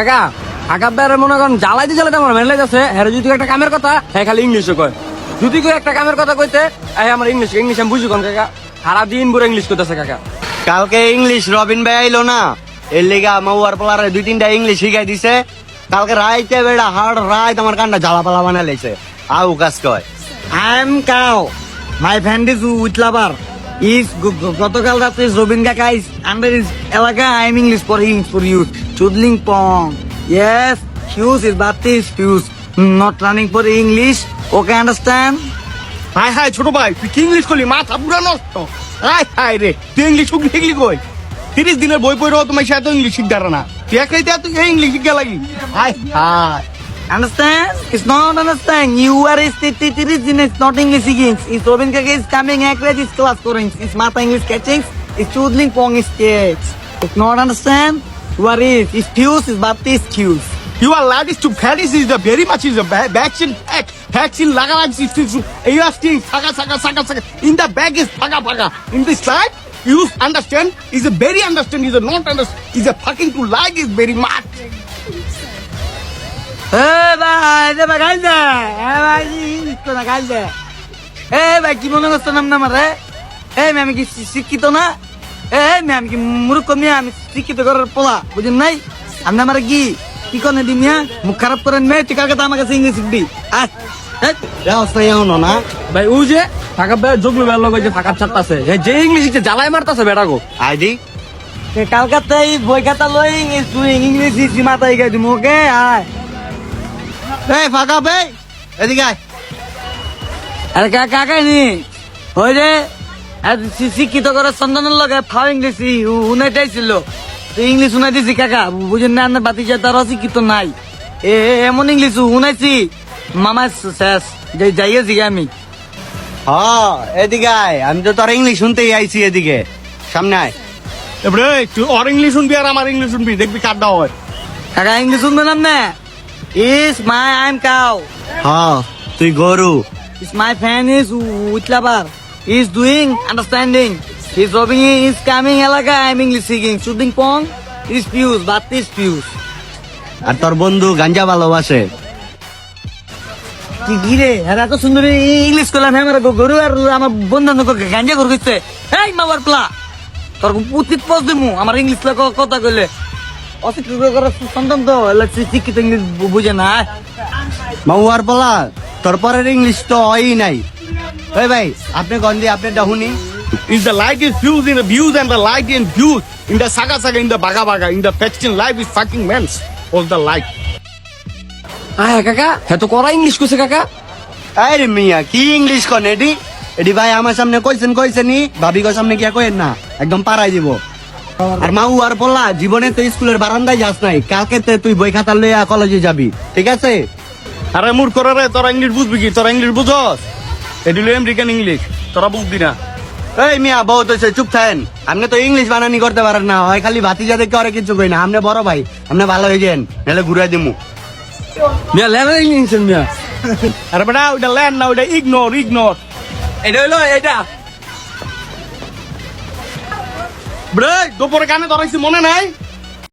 কাকা কাকা বেড়ে মনে করেন জ্বালাইতে জ্বালাইতে আমার মেলে যাচ্ছে। হ্যাঁ যদি একটা কামের কথা হ্যাঁ খালি ইংলিশে কয়। যদি কেউ একটা কামের কথা কইতে হ্যাঁ আমার ইংলিশ ইংলিশ আমি বুঝি কোন কাকা? সারা দিন পুরো ইংলিশ করতেছে কাকা। কালকে ইংলিশ রবিন ভাই আইলো না এর লেগা মাউয়ার পোলারে দুই তিনটা ইংলিশ শিখাই দিছে। কালকে রাইতে বেড়া হার্ড রাইত আমার কানটা জ্বালা পালা বানা লেছে আউ কাজ কয়। আই এম কাও my friend is with lover is গতকাল রাতে রবিন কাকা ইজ আন্ডার ইজ এলাকা I am English for English for you চুদলিং পং। Yes fuse is বাতিস fuse not running for English okay understand hi hi, ছোট ভাই, তুই কি ইংলিশ করলি? মাথা পুরা নষ্ট। হাই হাই রে, তুই ইংলিশ শিখলি কই? তিরিশ দিনের বই পড়েও তোমার সাথে ইংলিশ শিখতে না। তুই একাই তুই ইংলিশ শিখতে লাগি hi hi. Understand? It's not understand. You are it is in it's not English speaking. It's Robin Kaka is coming accurate is class scoring. It's Mata English catching. It's Chudling Pong is kids. It's not understand. Are is. It's fuse is Baptist fuse. You are is to Paris is the very much is a va- vaccine pack. Vaccine laga লাগছি You are still saga saga saga saga. In the bag is paga paga. In this slide, you understand is a very understand is a not understand is a fucking to like is very much. ভাই দে ভাই গাল দে। এ ভাই না গাল দে। এ ভাই কি মনে করছ নাম না মারে এ আমি কি শিক্ষিত না? এ আমি কি মূর্খ মিয়া? আমি শিক্ষিত করার পোলা বুঝেন নাই? আপনি আমার কি কি কনে দি মিয়া? মুখ খারাপ করেন আমার কাছে ইংলিশ শিখবি। না ভাই ও যে বেড়ে লোক যে ফাঁকা ছাড়তাছে যে ইংলিশ শিখছে জ্বালাই মারতাছে বেড়া গো। আইডি এ কালকাতে এই বই খাতা লই ইংলিশ মাথায় আয়। এই ফাঁকা বে এদিকে আয়। আরে কাকা কাকাই নি? ওই যে শিক্ষিত করে সন্তানের লগে ফাও ইংলিশ উনাইটাই ছিল তো ইংলিশ উনাই দিছি কাকা বুঝেন না আপনার বাতি তার অশিক্ষিত নাই। এ এমন ইংলিশ উনাইছি মামা শেষ যাই যাইয়েছি আমি। হ এদিকে আয়। আমি তো তোর ইংলিশ শুনতেই আইছি এদিকে। সামনে আয়। এবারে তুই ওর ইংলিশ শুনবি আর আমার ইংলিশ শুনবি দেখবি কারটা হয়। কাকা ইংলিশ শুনবেন আপনি is my I am cow হ তুই গরু Is my fan is with lover. He's doing understanding. He's robbing. He's coming. Elaga. I'm English speaking. Shooting pong. Is fuse. But is fuse. আর তোর বন্ধু গাঞ্জা ভালোবাসে কি কি রে এরা তো সুন্দর ইংলিশ করলাম হ্যাঁ আমার গরু আর আমার বন্ধু গাঞ্জা করে গেছে এই মাবার প্লা তোর উচিত পথ দিমু আমার ইংলিশ কথা কইলে সন্তান তো এলা শিক্ষিত ইংলিশ বুঝে না। মাউয়ার পোলা তোর পরের ইংলিশ তো হয়ই নাই। ভাই আপনি গন্ধি আপনি ডাহুনি is the light is fused in the views and the light in views in the saga saga in the baga baga in the faction life is fucking men's all the light. আয় কাকা হ্যাঁ তো করা English কাকা। আরে মিয়া কি English কন এডি? এডি ভাই আমার সামনে কইছেন কইছেনি ভাবি গো সামনে কইেন না একদম পারাই দিব। আর মাউ আর পোলা জীবনে তো স্কুলের বারান্দায় যাস নাই কালকে তে তুই বই খাতা লইয়া কলেজে যাবি ঠিক আছে? আরে মূর্খ রে তোরা ইংলিশ বুঝবি কি? তোরা ইংলিশ বুঝস? এটি আমেরিকান ইংলিশ তোরা বুঝবি না। এই মিয়া বহুত হয়েছে চুপ থাকেন। আপনি তো ইংলিশ বানানি করতে পারেন না হয় খালি ভাতি যা দেখে অনেক কিছু কই না। আপনি বড় ভাই আপনি ভালো হয়ে যান নাহলে ঘুরাই দিমু। মিয়া লেনা ইংলিশ মিয়া। আরে বেটা ওইটা ল্যান্ড না ওইটা ইগনোর ইগনোর এটা হইল এটা bre দুপুরে কানে ধরাইছি মনে নাই?